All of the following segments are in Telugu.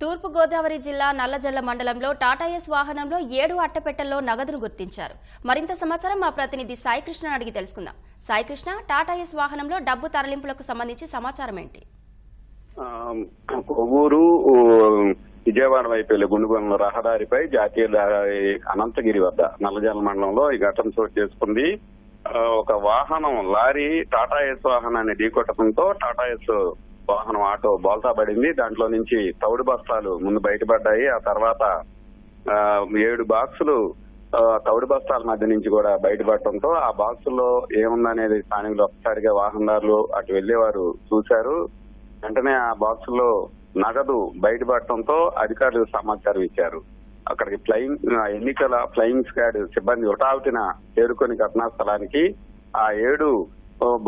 తూర్పుగోదావరి జిల్లా నల్లజల్ల మండలంలో టాటాఎస్ వాహనంలో ఏడు అట్టపెట్టల్లో నగదును గుర్తించారు. మరింత సమాచారం మా ప్రతినిధి సాయికృష్ణ అడిగి తెలుసుకుందాం. సాయికృష్ణ టాటాఎస్ వాహనంలో డబ్బు తరలింపులకు సంబంధించి సమాచారం ఏంటి? కొవ్వూరు విజయవాడ వైపు వెళ్ళే గుండుగొండ రహదారిపై జాతీయ రహదారి అనంతగిరి వద్ద నల్లజల మండలంలో ఈ ఘటన చోటు చేసుకుంది. ఒక వాహనం లారీ టాటా ఎస్ వాహనాన్ని ఢీకొట్టడంతో టాటా ఎస్ వాహనం ఆటో బోల్తా పడింది దాంట్లో నుంచి తౌడు బస్తాలు ముందు బయటపడ్డాయి. ఆ తర్వాత ఏడు బాక్సులు తౌడు బస్తాల మధ్య నుంచి కూడా బయటపడటంతో ఆ బాక్సుల్లో ఏముందనేది స్థానికులు ఒక్కసారిగా వాహనదారులు అటు వెళ్ళేవారు చూశారు. వెంటనే ఆ బాక్సుల్లో నగదు బయటపడటంతో అధికారులు సమాచారం ఇచ్చారు. అక్కడికి ఫ్లయింగ్ ఎన్నికల ఫ్లయింగ్ స్క్వాడ్ సిబ్బంది హుటాహుటిన చేరుకొని ఘటనా స్థలానికి ఆ ఏడు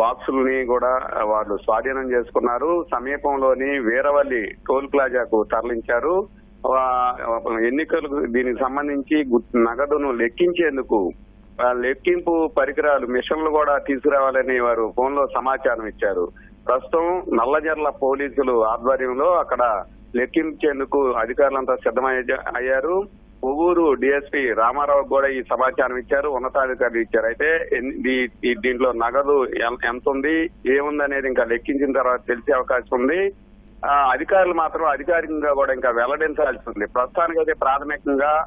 బాక్సులని కూడా వాళ్ళు స్వాధీనం చేసుకున్నారు. సమీపంలోని వీరవల్లి టోల్ ప్లాజాకు తరలించారు. ఎన్నికలకు దీనికి సంబంధించి నగదును లెక్కించేందుకు లెక్కింపు పరికరాలు మిషన్లు కూడా తీసుకురావాలని వారు ఫోన్లో సమాచారం ఇచ్చారు. ప్రస్తుతం నల్లజర్ల పోలీసులు ఆధ్వర్యంలో అక్కడ లెక్కించేందుకు అధికారులంతా సిద్ధమై అయ్యారు. ఒవ్వూరు డిఎస్పీ రామారావు కూడా ఈ సమాచారం ఇచ్చారు ఉన్నతాధికారులు ఇచ్చారు. అయితే దీంట్లో నగదు ఎంత ఉంది ఏముంది అనేది ఇంకా లెక్కించిన తర్వాత తెలిసే అవకాశం ఉంది. ఆ, అధికారులు మాత్రం అధికారికంగా కూడా ఇంకా వెల్లడించాల్సి ఉంది. ప్రస్తుతానికి అయితే ప్రాథమికంగా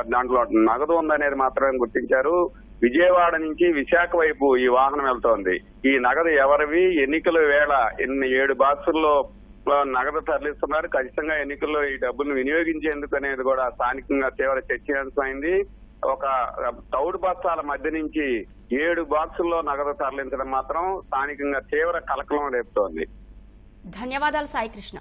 దాంట్లో నగదు ఉందనేది మాత్రమే గుర్తించారు. విజయవాడ నుంచి విశాఖ వైపు ఈ వాహనం వెళ్తోంది. ఈ నగదు ఎవరివి? ఎన్నికల వేళ ఎన్ని ఏడు బాక్సుల్లో నగదు తరలిస్తున్నారు. ఖచ్చితంగా ఎన్నికల్లో ఈ డబ్బును వినియోగించేందుకు అనేది కూడా స్థానికంగా తీవ్ర చర్చనీయాంశమైంది. ఒక తౌడు బస్తాల మధ్య నుంచి ఏడు బాక్సుల్లో నగదు తరలించడం మాత్రం స్థానికంగా తీవ్ర కలకలం రేపుతోంది. ధన్యవాదాలు సాయికృష్ణ.